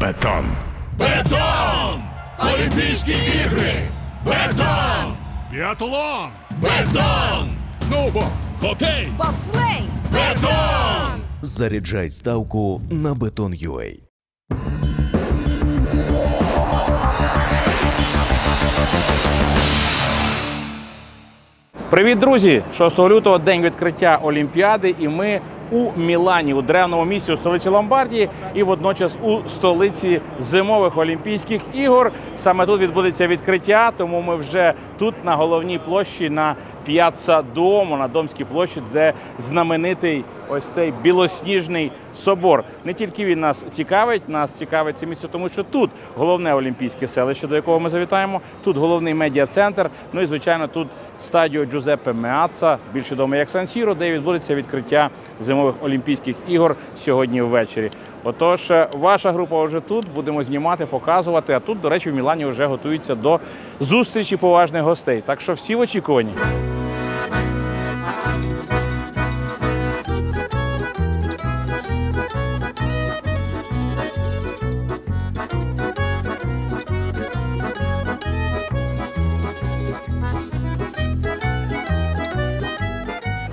Бетон. Бетон! Олімпійські ігри! Бетон! Біатлон. Бетон! Сноуборд. Хокей! Бобслей! Бетон! Заряджай ставку на Beton.ua. Привіт, друзі! 6 лютого день відкриття Олімпіади, і ми у Мілані, у древному місті у столиці Ломбардії, і водночас у столиці зимових Олімпійських ігор. Саме тут відбудеться відкриття, тому ми вже тут на головній площі на П'яцца Дому, на Домській площі, де знаменитий ось цей білосніжний собор. Не тільки він нас цікавить, нас цікавить це місце, тому що тут головне олімпійське селище, до якого ми завітаємо. Тут головний медіа-центр. Ну і звичайно, тут стадіо Джузеппе Меаца, більш відомий як Сан-Сіро, де відбудеться відкриття зимових Олімпійських ігор сьогодні ввечері. Отож, е, ваша група вже тут. Будемо знімати, показувати. А тут, до речі, в Мілані вже готуються до зустрічі поважних гостей. Так що всі в очікуванні.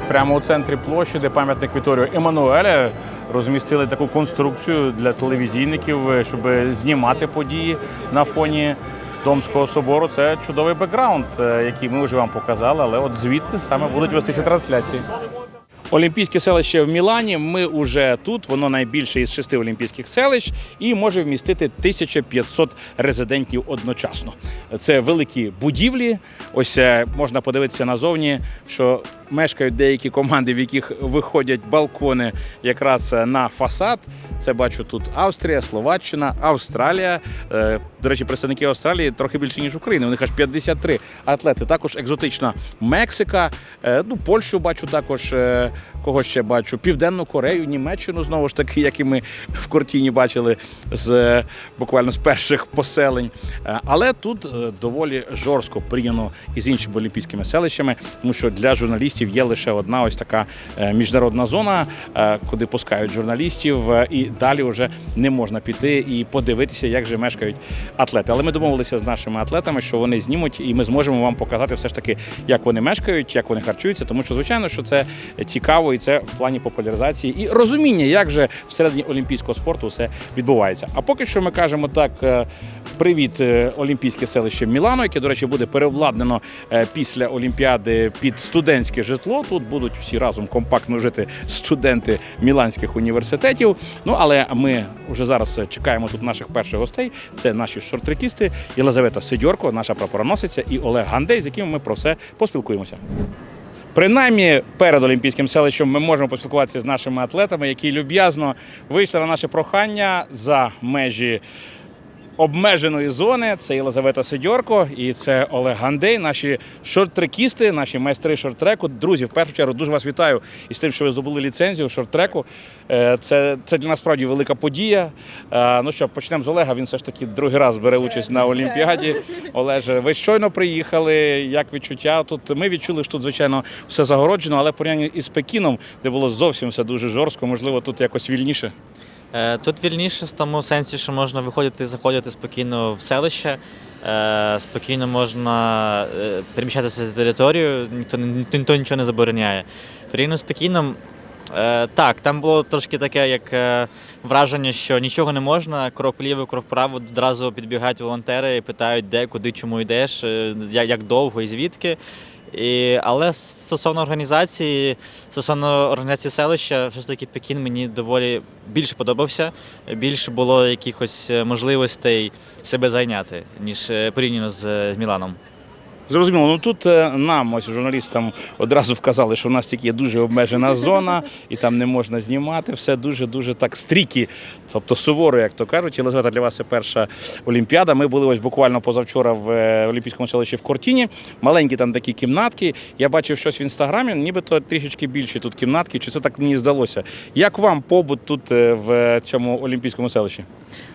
Прямо у центрі площі, де пам'ятник Віторію Еммануеля, розмістили таку конструкцію для телевізійників, е, щоб знімати події на фоні Домського собору. Це чудовий бекграунд, е, який ми вже вам показали, але от звідти саме будуть вестися трансляції. Олімпійське селище в Мілані. Ми вже тут. Воно найбільше із шести олімпійських селищ і може вмістити 1500 резидентів одночасно. Це великі будівлі. Ось е, можна подивитися назовні, що мешкають деякі команди, в яких виходять балкони якраз е, на фасад. Це бачу тут Австрія, Словаччина, Австралія. Е, До речі, представники Австралії трохи більше ніж України. У них аж 53 атлети. Також екзотична Мексика. Е, Ну, Польщу бачу також. Кого ще бачу? Південну Корею, Німеччину знову ж таки, як і ми в Кортіні бачили з буквально з перших поселень. Але тут доволі жорстко прийняно із іншими олімпійськими селищами, тому що для журналістів є лише одна ось така е, міжнародна зона, е, куди пускають журналістів, е, і далі вже не можна піти і подивитися, як же мешкають атлети. Але ми домовилися з нашими атлетами, що вони знімуть, і ми зможемо вам показати все ж таки, як вони мешкають, як вони харчуються, тому що звичайно, що це цікаво і це в плані популяризації і розуміння, як же всередині олімпійського спорту все відбувається. А поки що ми кажемо так: привіт, олімпійське селище Мілано, яке, до речі, буде переобладнано після Олімпіади під студентське житло. Тут будуть всі разом компактно жити студенти міланських університетів. Ну але ми вже зараз чекаємо тут наших перших гостей. Це наші шортрекісти Єлизавета Сидьорко, наша прапороносиця, і Олег Гандей, з якими ми про все поспілкуємося. Принаймні перед Олімпійським селищем ми можемо поспілкуватися з нашими атлетами, які люб'язно вийшли на наше прохання за межі обмеженої зони. Це Єлизавета Сидьорко і це Олег Гандей, наші шорт-трекісти, наші майстри шорт-треку. Друзі, в першу чергу дуже вас вітаю із тим, що ви здобули ліцензію шорт-треку. Е, Це, це для нас справді велика подія. Е, Ну що, почнемо з Олега. Він все ж таки другий раз бере участь на Олімпіаді. Олеже, ви щойно приїхали. Як відчуття? Тут ми відчули, що тут, звичайно, все загороджено, але порівняння із Пекіном, де було зовсім все дуже жорстко, можливо, тут якось вільніше. Е, Тут вільніше в тому сенсі, що можна виходити і заходити спокійно в селище, е, спокійно можна е, переміщатися на територію, ніхто, ніхто, нічого не забороняє. Порівняно е, так, там було трошки таке, як враження, що нічого не можна, крок вліво, крок вправо, одразу підбігають волонтери і питають, де, куди, чому йдеш, як довго і звідки. І, але стосовно організації, стосовно організації селища, все ж таки Пекін мені доволі більше подобався. Більше було якихось е, можливостей себе зайняти, ніж е, порівняно е, з Міланом. Зрозуміло, ну тут е, нам, ось журналістам, одразу вказали, що в нас тільки є дуже обмежена зона, і там не можна знімати. Все дуже-дуже так стрікі, тобто суворо, як то кажуть. Єлизавета, для вас це перша Олімпіада. Ми були ось буквально позавчора в е, Олімпійському селищі в Кортіні. Маленькі там такі кімнатки. Я бачив щось в інстаграмі, нібито трішечки більші тут кімнатки. Чи це так мені здалося? Як вам побут тут е, в цьому Олімпійському селищі?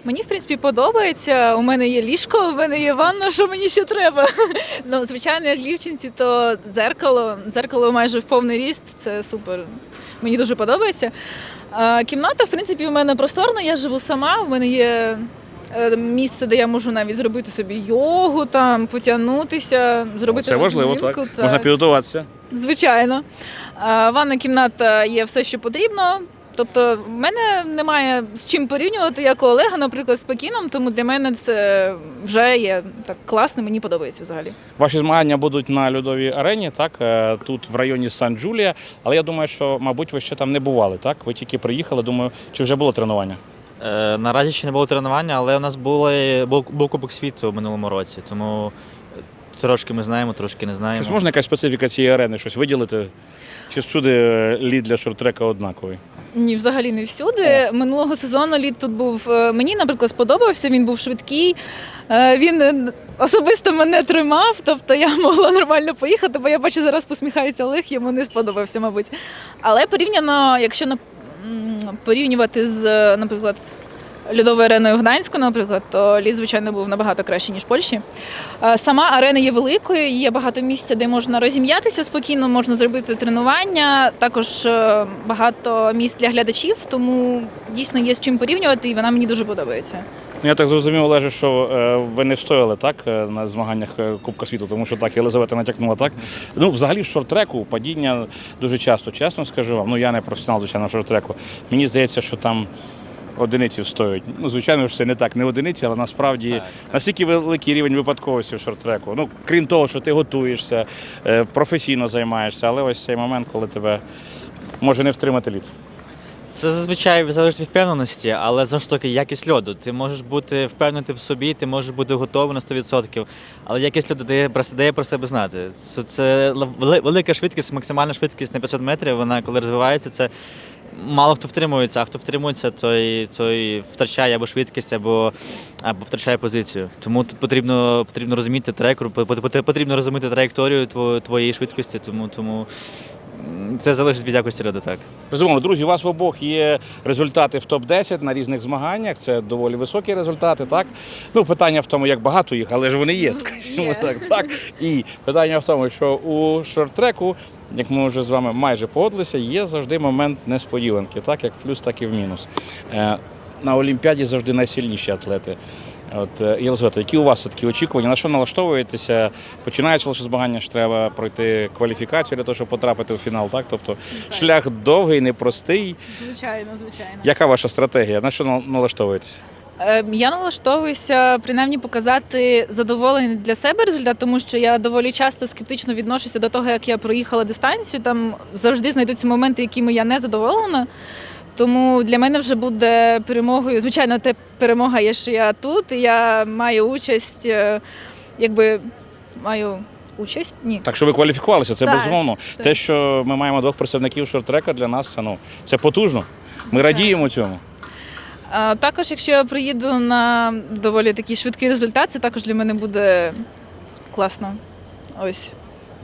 Мені в принципі подобається. У мене є ліжко, у мене є ванна, що мені ще треба. Ну, звичайно, як дівчинці, то дзеркало. Дзеркало майже в повний ріст. Це супер. Мені дуже подобається. Кімната, в принципі, у мене просторна. Я живу сама. У мене є е, місце, де я можу навіть зробити собі йогу, там потягнутися, зробити Це важливо, розминку, так? Можна підготуватися. Звичайно. Ванна кімната є все, що потрібно. Тобто, в мене немає з чим порівнювати, як у Олега, наприклад, з Пекіном, тому для мене це вже є так класно, мені подобається взагалі. Ваші змагання будуть на льодовій арені, так е, тут в районі Сан-Джулія. Але я думаю, що, мабуть, ви ще там не бували, так? Ви тільки приїхали. Думаю, чи вже було тренування? Е, наразі ще не було тренування, але у нас були, був, був Кубок світу в минулому році, тому трошки ми знаємо, трошки не знаємо. Щось можна якась специфіка цієї арени, щось виділити? Чи всюди лід для шорт-трека однаковий? Ні, взагалі не всюди. Минулого сезону лід тут був е, мені, наприклад, сподобався. Він був швидкий. Е, Він е, особисто мене тримав, тобто я могла нормально поїхати, бо я бачу, зараз посміхається Олег, йому не сподобався, мабуть. Але порівняно, якщо порівнювати з, наприклад, льодовою ареною Гданську, наприклад, то лід, звичайно, був набагато краще, ніж в Польщі. Е, Сама арена є великою, є багато місця, де можна розім'ятися спокійно, можна зробити тренування. Також е, багато місць для глядачів, тому дійсно є з чим порівнювати, і вона мені дуже подобається. Ну, Я так зрозумів, Олеже, що е, ви не встояли так на змаганнях Кубка світу, тому що так Єлизавета натякнула так. Ну, взагалі, в шорт-треку падіння дуже часто, чесно скажу вам. Ну я не професіонал, звичайно, шорт-треку. Мені здається, що там. Одиниці стоїть. Ну, звичайно ж, це не так, не одиниці, але насправді Так, настільки великий рівень випадковості в шорт-треку. Ну, крім того, що ти готуєшся, е, професійно займаєшся, але ось цей момент, коли тебе може не втримати лід. Це зазвичай залежить від впевненості, але знову ж таки якість льоду. Ти можеш бути впевнений в собі, ти можеш бути готовий на 100%, але якість льоду дає, дає про себе знати. Це- велика швидкість, максимальна швидкість на 500 метрів. Вона коли розвивається, це мало хто втримується, а хто втримується, той, той втрачає або швидкість, або, або втрачає позицію. Тому потрібно, потрібно розуміти трек, потрібно розуміти траєкторію твоєї швидкості, тому, тому це залежить від якості льоду, так. Безумовно, друзі, у вас в обох є результати в топ-10 на різних змаганнях. Це доволі високі результати, так? Ну, питання в тому, як багато їх, але ж вони є, скажімо Є. так. так. І питання в тому, що у шорт-треку, як ми вже з вами майже погодилися, є завжди момент несподіванки, так як в плюс, так і в мінус. Е, На Олімпіаді завжди найсильніші атлети. От, е, Єлизавета, які у вас такі очікування? На що налаштовуєтеся? Починаються лише змагання, що треба пройти кваліфікацію для того, щоб потрапити у фінал, так? Тобто шлях довгий, непростий. Звичайно, звичайно. Яка ваша стратегія? На що налаштовуєтеся? Е, Я налаштовуюся принаймні показати задоволений для себе результат, тому що я доволі часто скептично відношуся до того, як я проїхала дистанцію. Там завжди знайдуться моменти, якими я не задоволена. Тому для мене вже буде перемогою. Звичайно, те перемога є, що я тут, і я маю участь, е, якби маю участь? Ні. Так що ви кваліфікувалися, це Так, безумовно. так. Те, що ми маємо двох представників шорт-трека, для нас це ну це потужно. Ми радіємо цьому. А, також, якщо я приїду на доволі такий швидкий результат, це також для мене буде класно. Ось.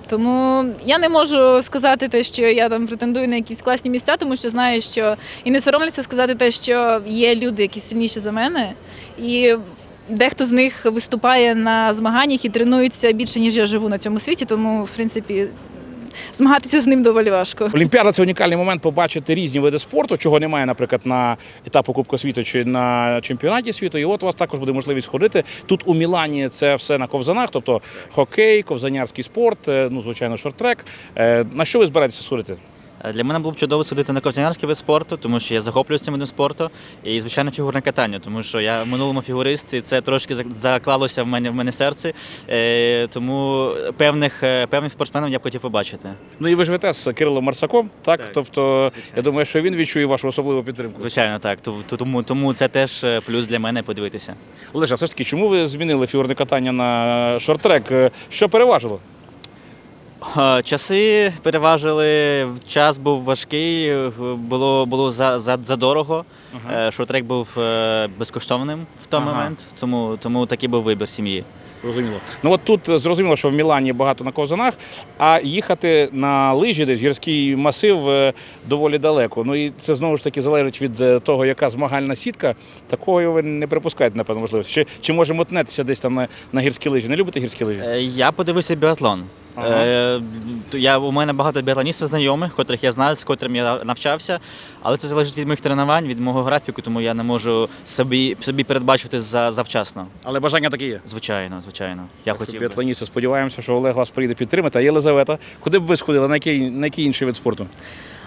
Тому я не можу сказати те, що я там претендую на якісь класні місця, тому що знаю, що і не соромлюся сказати те, що є люди, які сильніші за мене, і дехто з них виступає на змаганнях і тренується більше, ніж я живу на цьому світі, тому в принципі змагатися з ним доволі важко. Олімпіада це унікальний момент побачити різні види спорту, чого немає, наприклад, на етапу Кубка світу чи на чемпіонаті світу. І от у вас також буде можливість ходити. Тут у Мілані це все на ковзанах, тобто хокей, ковзанярський спорт, е, ну звичайно, шорт-трек. Е, На що ви збираєтеся судити? Е, Для мене було б чудово судити на ковзанярський вид спорту, тому що я захоплююся цим видом спорту, і звичайно фігурне катання, тому що я в минулому фігурист, і це трошки заклалося в мене в мене серце. Тому певних е, певних спортсменів я б хотів побачити. Ну і ви живете з Кирилом Марсаком, так? Так, тобто, звичайно. я думаю, що він відчує вашу особливу підтримку. Звичайно, так. Тому, тому це теж е, плюс для мене подивитися. Олеже, а все ж таки, чому ви змінили фігурне катання на шорт-трек? Е, Що переважило? Е, Часи переважили, час був важкий, е, було, було за, за, задорого. Е, Шоу-трек був е, безкоштовним в той Ага. момент, тому, тому такий був вибір сім'ї. Зрозуміло. Ну от тут зрозуміло, що в Мілані багато на ковзанах, а їхати на лижі, десь гірський масив доволі далеко. Ну і це знову ж таки залежить від того, яка змагальна сітка. Такого ви не припускаєте, напевно, можливо. Чи, чи може мотнетися десь там на, на гірські лижі? Не любите гірські лижі? Я подивився біатлон. Ага. Е, я, у мене багато біатлоністів знайомих, котрих я знаю, з котрим я навчався, але це залежить від моїх тренувань, від мого графіку, тому я не можу собі, собі передбачити за, завчасно. Але бажання такі є. Звичайно, звичайно. Я хотів. би. Біатлоністи, сподіваємося, що Олег вас прийде підтримати. А Єлизавета, куди б ви сходили? На який, на який інший вид спорту?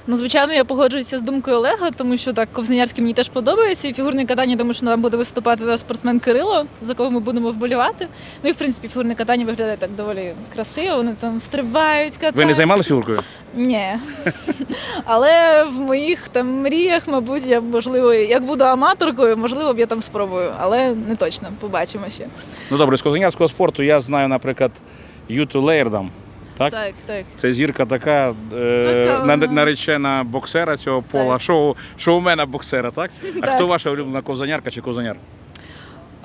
Ну, звичайно, я погоджуюся з думкою Олега, тому що так ковзанярський мені теж подобається. І фігурне катання, тому що там буде виступати наш спортсмен Кирило, за кого ми будемо вболівати. Ну і в принципі фігурне катання виглядає так доволі красиво. Вони там стрибають, катають. Ви не займалися фігуркою? Ні. Але в моїх там мріях, мабуть, я можливо, як буду аматоркою, можливо, б я там спробую, але не точно. Побачимо ще. Ну добре, з козанярського спорту я знаю, наприклад, Юту Лейердам. Так? Так, так. Це зірка така, е, Така на- наречена боксера цього пола, Так. шоу, шоумена боксера, так? А Так. хто ваша улюблена ковзанярка чи ковзаняр?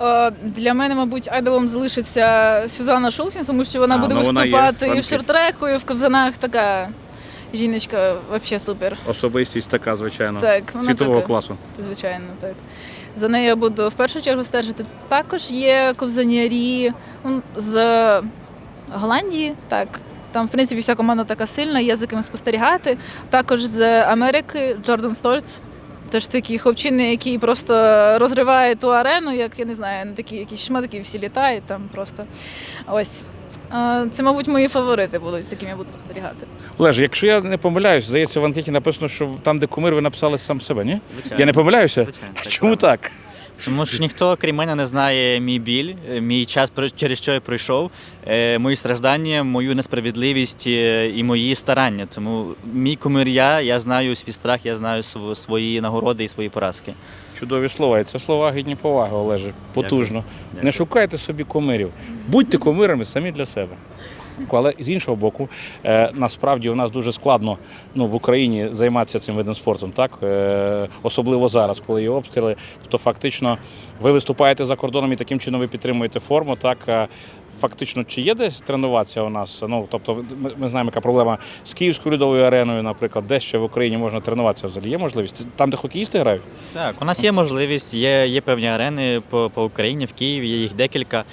Е, Для мене, мабуть, айдолом залишиться Сюзанна Шулхін, тому що вона А, буде ну, вона виступати і в шортреку, і в ковзанах. Така жіночка взагалі супер. Особистість така, звичайно. Так, вона Світового така. класу. Звичайно, так. За нею я буду в першу чергу стежити. Також є ковзанярі з Голландії, так. Там, в принципі, вся команда така сильна, є за ким спостерігати. Також з Америки Джордан Стольц. Теж такий хлопчина, який просто розриває ту арену, як я не знаю, на такі якісь шматки всі літають там просто. Ось. Це, мабуть, мої фаворити будуть, з якими я буду спостерігати. Олеже, якщо я не помиляюсь, здається, в анкеті написано, що там, де кумир, ви написали сам себе, ні? Звичайно. Я не помиляюся? Звичайно, Чому так? Тому що ніхто, крім мене, не знає мій біль, е, мій час, через що я пройшов, е, мої страждання, мою несправедливість е, і мої старання. Тому мій кумир я, я знаю свій страх, я знаю свої нагороди і свої поразки. Чудові слова. І це слова гідні поваги, Олеже. Потужно. Дякую. Не шукайте собі кумирів. Будьте кумирами самі для себе. Але з іншого боку, е, насправді у нас дуже складно ну, в Україні займатися цим видом спорту, так? Е, особливо зараз, коли є обстріли. Тобто, фактично, ви виступаєте за кордоном і таким чином ви підтримуєте форму. Так? Фактично, чи є десь тренуватися у нас? Ну, тобто, ми, знаємо, яка проблема з Київською льодовою ареною, наприклад, де ще в Україні можна тренуватися взагалі. Є можливість? Там, де хокеїсти грають? Так, у нас є можливість, є, є певні арени по, по Україні, в Києві, є їх декілька.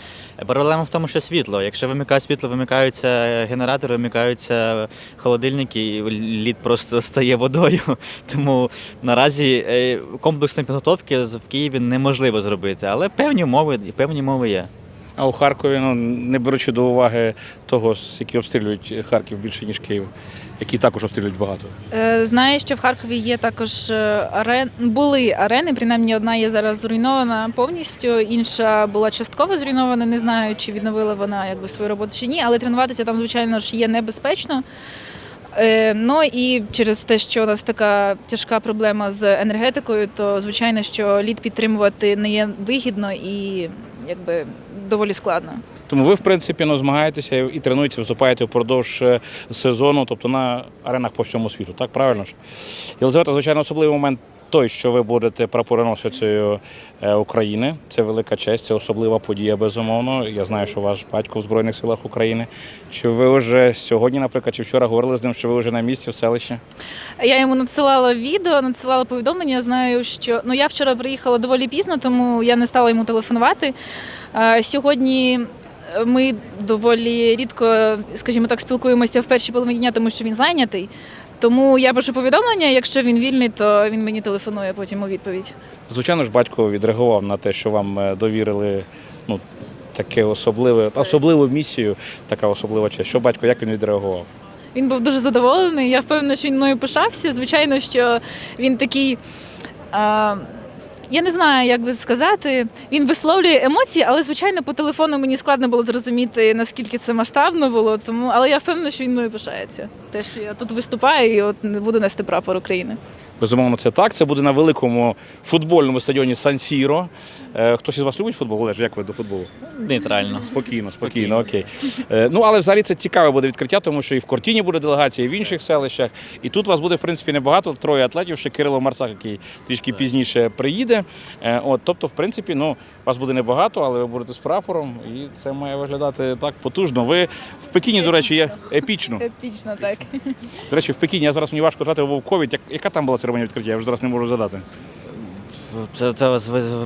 Проблема в тому, що світло. Якщо вимикають світло, вимикаються генератори, вимикаються холодильники, і лід просто стає водою. Тому наразі е, комплексної підготовки в Києві неможливо зробити, але певні умови, і певні умови є. А у Харкові, ну не беручи до уваги того, які обстрілюють Харків більше ніж Київ, які також обстрілюють багато. Е, Знаю, що в Харкові є також е, арен... були арени, принаймні одна є зараз зруйнована повністю, інша була частково зруйнована. Не знаю, чи відновила вона якби свою роботу чи ні, але тренуватися там, звичайно ж, є небезпечно. Е, Ну і через те, що у нас така тяжка проблема з енергетикою, то звичайно, що лід підтримувати не є вигідно і якби доволі складно. Тому ви, в принципі, ну, змагаєтеся і тренуєтеся, виступаєте впродовж е, сезону, тобто на аренах по всьому світу, так правильно ж? Єлизавета, звичайно, особливий момент той, що ви будете прапороносицею е, України. Це велика честь, це особлива подія, безумовно. Я знаю, що ваш батько в Збройних силах України. Чи ви вже сьогодні, наприклад, чи вчора говорили з ним, що ви вже на місці в селищі? Я йому надсилала відео, надсилала повідомлення. Знаю, що ну я вчора приїхала доволі пізно, тому я не стала йому телефонувати. Е, Сьогодні е, ми доволі рідко, скажімо так, спілкуємося в першій половині дня, тому що він зайнятий. Тому я пишу повідомлення. Якщо він вільний, то він мені телефонує потім у відповідь. Звичайно ж, батько відреагував на те, що вам е, довірили ну, таке особливе, особливу місію, така особлива честь. Що батько, як він відреагував? Він був дуже задоволений. Я впевнена, що він мною пишався. Звичайно, що він такий. А, я не знаю, як би сказати. Він висловлює емоції, але звичайно по телефону мені складно було зрозуміти, наскільки це масштабно було. Тому, але я впевнена, що він мною пишається. Те, що я тут виступаю і от буду нести прапор України. Безумовно, це так. Це буде на великому футбольному стадіоні Сан-Сіро. Е, Хтось із вас любить футбол? Олеж, як ви до футболу? Нейтрально. Спокійно, спокійно, окей. Е, Ну, але взагалі це цікаве буде відкриття, тому що і в Кортіні буде делегація, і в інших селищах. І тут вас буде, в принципі, небагато, троє атлетів, ще Кирило Марсак, який трішки пізніше приїде. Е, От, тобто, в принципі, ну, вас буде небагато, але ви будете з прапором, і це має виглядати так потужно. Ви в Пекіні, до речі, є епічно. Епічно, так. До речі, в Пекіні я зараз мені важко згадати, бо був ковід. Яка там була церемонія відкриття? Я вже зараз не можу згадати. Це, це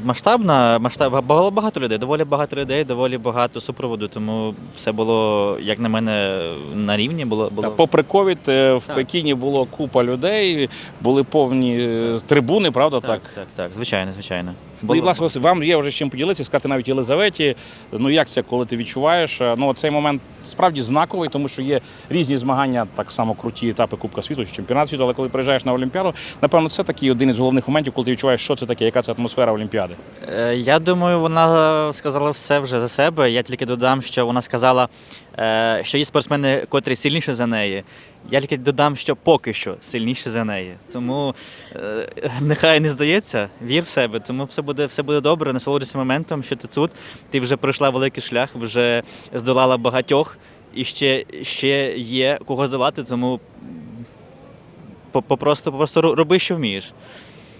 масштабна, масштаб, було багато людей, доволі багато людей, доволі багато супроводу, тому все було, як на мене, на рівні було. було... Попри ковід, е, в Так. Пекіні було купа людей, були повні е, трибуни, правда? Так. так, так, так, звичайно, звичайно. Ну, і, власне, вам є вже з чим поділитися, сказати навіть Єлизаветі. Ну як це, коли ти відчуваєш? Ну цей момент справді знаковий, тому що є різні змагання, так само круті етапи Кубка світу чи чемпіонат світу. Але коли приїжджаєш на Олімпіаду, напевно, це такий один із головних моментів, коли ти відчуваєш, що це таке, яка це атмосфера Олімпіади. Е, Я думаю, вона сказала все вже за себе. Я тільки додам, що вона сказала, що є спортсмени, котрі сильніші за неї. Я тільки додам, що поки що сильніші за неї. Тому е, нехай не здається, вір в себе, тому все буде, все буде добре. Насолоджуйся моментом, що ти тут. Ти вже пройшла великий шлях, вже здолала багатьох, і ще, ще є кого здолати, тому по- попросту, попросту роби, що вмієш.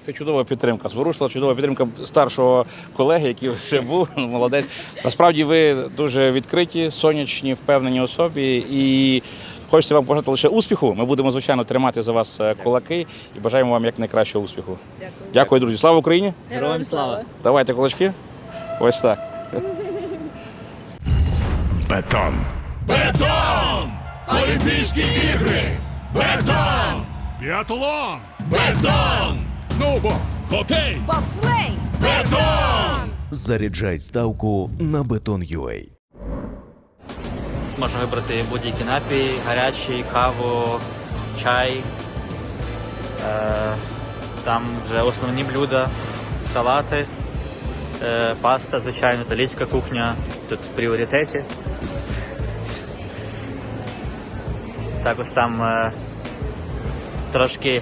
Це чудова підтримка. Зворушила чудова підтримка старшого колеги, який вже був молодець. Насправді ви дуже відкриті, сонячні, впевнені особі. І хочеться вам побажати лише успіху. Ми будемо звичайно тримати за вас е, кулаки і бажаємо вам якнайкращого успіху. Дякую. Дякую, друзі. Слава Україні! Героям слава! Давайте кулачки. Ось так. Бетон. Бетон. Олімпійські ігри. Бетон. Біатлон. Бетон. Сноуборд. Хокей. Бобслей! Бетон. Заряджай ставку на Beton.ua. Можна вибрати будь-які напій, гарячий, каву, чай. Е, там вже основні блюда, салати, е, паста, звичайно, італійська кухня тут в пріоритеті. Також там е, трошки,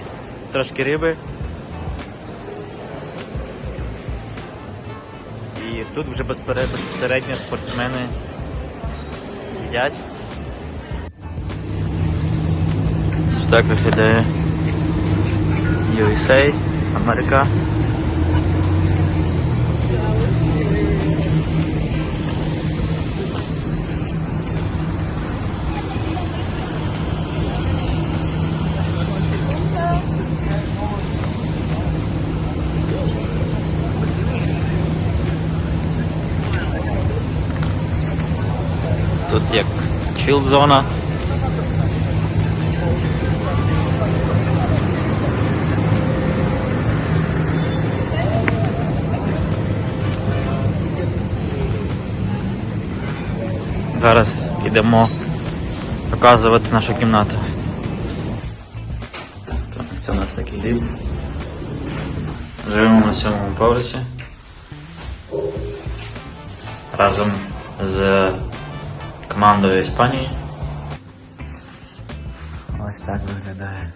трошки риби. Тут вже безпосередньо спортсмени їдять. Ось так виглядає USA, Америка. Чил зона. Зараз йдемо показувати нашу кімнату. Це у нас такий ліфт. Живемо на сьомому поверсі. Разом з командою Іспанії. Ось так виглядає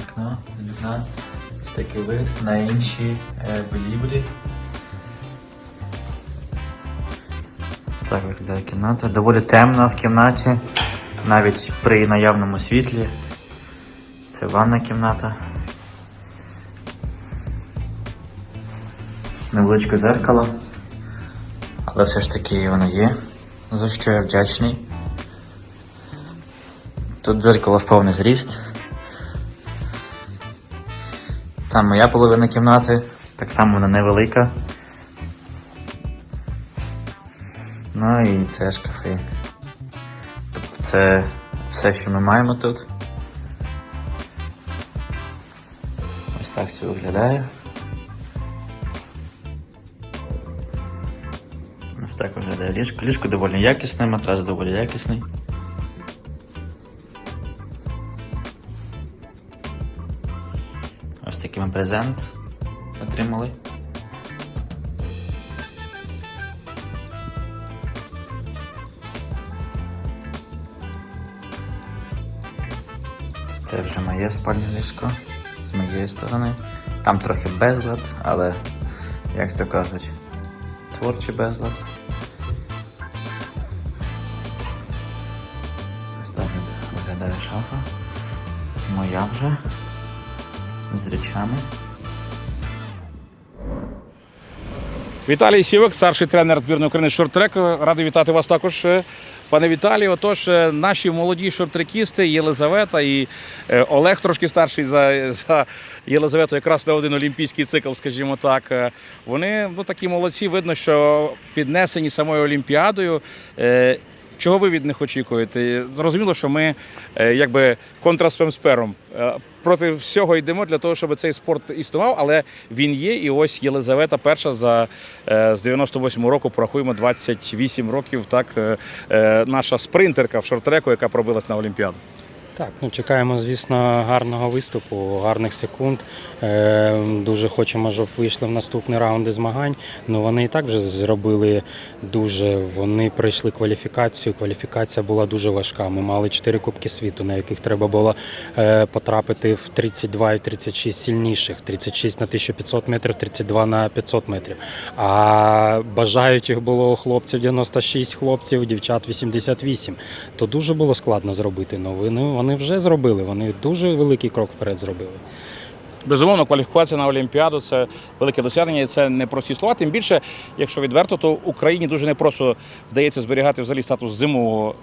вікно, вікна. Ось такий вид на інші е, будівлі. Ось Так виглядає кімната. Доволі темно в кімнаті, навіть при наявному світлі. Це ванна кімната. Невеличке зеркало. Але все ж таки воно є, за що я вдячний. Тут дзеркало в повний зріст. Там моя половина кімнати, так само вона невелика. Ну і це шкафи. Тобто це все, що ми маємо тут. Ось так це виглядає. Так виглядає ліжко. Ліжко доволі якісне, матрас доволі якісний. Ось такий ми презент отримали. Це вже моє спальне ліжко з моєї сторони. Там трохи безлад, але, як то кажуть, творчий безлад. Моя вже з речами. Віталій Сівик, старший тренер збірної України з шорт-треку. Радий вітати вас також е, Пане Віталію, отож, е, наші молоді шортрекісти Єлизавета і е, Олег трошки старший за, за Єлизавету, якраз на один олімпійський цикл, скажімо так. Вони ну, такі молодці, видно, що піднесені самою Олімпіадою. Чого ви від них очікуєте? Зрозуміло, що ми е, якби контраспемспером е, проти всього йдемо для того, щоб цей спорт існував, але він є. І ось Єлизавета перша за е, з 98-го року порахуємо 28 років. Так наша спринтерка в шорт-треку, яка пробилась на Олімпіаду. Так, ну чекаємо, звісно, гарного виступу, гарних секунд. Е, дуже хочемо, щоб вийшли в наступні раунди змагань. Ну вони і так вже зробили дуже. Вони пройшли кваліфікацію. Кваліфікація була дуже важка. Ми мали 4 кубки світу, на яких треба було е, потрапити в 32 і 36 сильніших, 36 на 1500 метрів, 32 на 500 метрів. А бажаючих було хлопців 96 хлопців, дівчат 88. То дуже було складно зробити. Ну вони, вже зробили. Вони дуже великий крок вперед зробили. Безумовно, кваліфікація на Олімпіаду це велике досягнення, і це не прості слова. Тим більше, якщо відверто, то Україні дуже непросто вдається зберігати взагалі статус зимового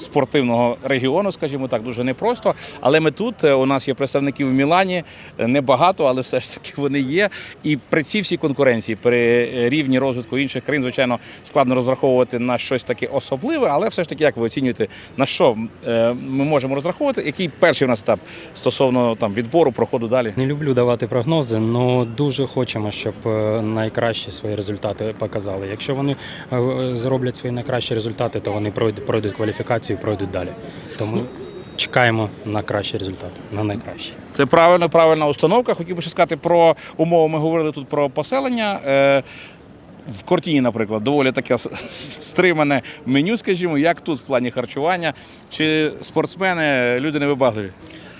спортивного регіону, скажімо так, дуже непросто. Але ми тут е, у нас є представники в Мілані, е, небагато, але все ж таки вони є. І при цій всій конкуренції, при рівні розвитку інших країн, звичайно, складно розраховувати на щось таке особливе, але все ж таки, як ви оцінюєте, на що е, ми можемо розраховувати? Який перший у нас етап стосовно там відбору, проходу далі? Не люблю давати прогнози, але дуже хочемо, щоб е, найкращі свої результати показали. Якщо вони е, зроблять свої найкращі результати, то вони пройдуть, пройдуть кваліфікацію і пройдуть далі. Тому чекаємо на кращі результати, на найкращі. Це правильно, правильна установка. Хотів би ще сказати про умови. Ми говорили тут про поселення. Е, В Кортіні, наприклад, доволі таке стримане меню, скажімо, як тут в плані харчування. Чи спортсмени люди невибагливі?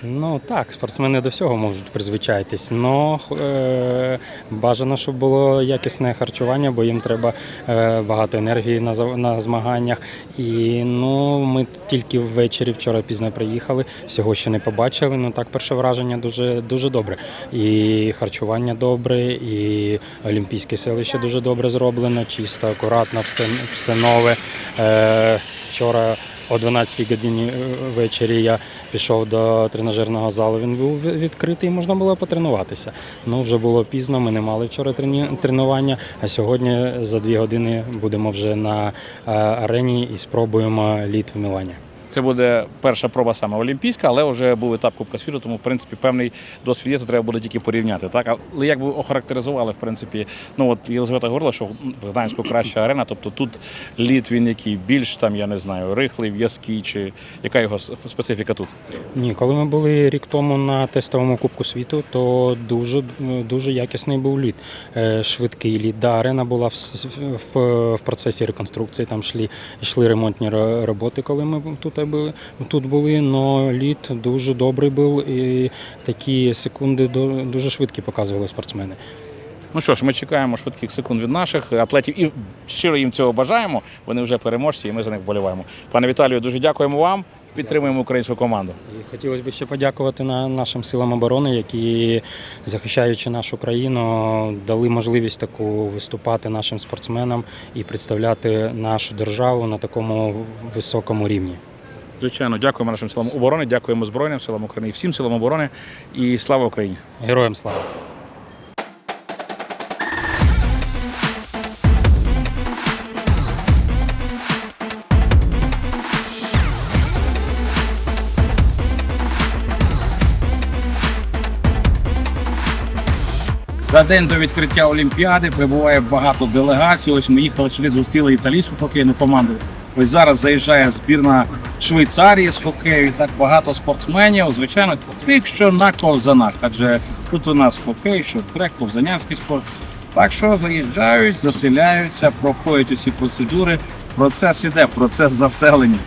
Ну так, спортсмени до всього можуть призвичайтись, але бажано, щоб було якісне харчування, бо їм треба е, багато енергії на, на змаганнях. І ну, ми тільки ввечері вчора пізно приїхали, всього ще не побачили. Ну так, перше враження дуже, дуже добре. І харчування добре, і олімпійське селище дуже добре зроблено, чисто, акуратно, все, все нове. Е, вчора о 12 годині е, ввечері я пішов до тренажерного залу. Він був відкритий, можна було потренуватися. Ну вже було пізно. Ми не мали вчора тренування. А сьогодні за дві години будемо вже на е, арені і спробуємо лід в Мілані. Це буде перша проба саме олімпійська, але вже був етап Кубка світу, тому в принципі певний досвід є, то треба буде тільки порівняти. Так, але як би охарактеризували, в принципі, ну от Єлизавета говорила, що в Гданську краща арена, тобто тут лід він який більш там, я не знаю, рихлий, в'язкий, чи яка його специфіка тут? Ні, коли ми були рік тому на тестовому Кубку світу, то дуже дуже якісний був лід. Е, Швидкий лід. Да, арена була в, в, в процесі реконструкції. Там йшли, йшли ремонтні роботи, коли ми тут були. Тут були, але лід дуже добрий був і такі секунди дуже швидкі показували спортсмени. Ну що ж, ми чекаємо швидких секунд від наших атлетів і щиро їм цього бажаємо. Вони вже переможці, і ми за них вболіваємо. Пане Віталію, дуже дякуємо вам. Підтримуємо українську команду. І хотілося б ще подякувати на нашим силам оборони, які, захищаючи нашу країну, дали можливість таку виступати нашим спортсменам і представляти нашу державу на такому високому рівні. Звичайно, дякуємо нашим силам оборони, дякуємо Збройним силам України, і всім силам оборони і слава Україні. Героям слава! За день до відкриття Олімпіади прибуває багато делегацій. Ось ми їхали сюди, зустріли італійську хокейну команду. Ось зараз заїжджає збірна Швейцарії з хокею. Так багато спортсменів. Звичайно, тих, що на ковзанах. Адже тут у нас хокей, що трек, ковзанянський спорт. Так що заїжджають, заселяються, проходять усі процедури. Процес іде, процес заселення.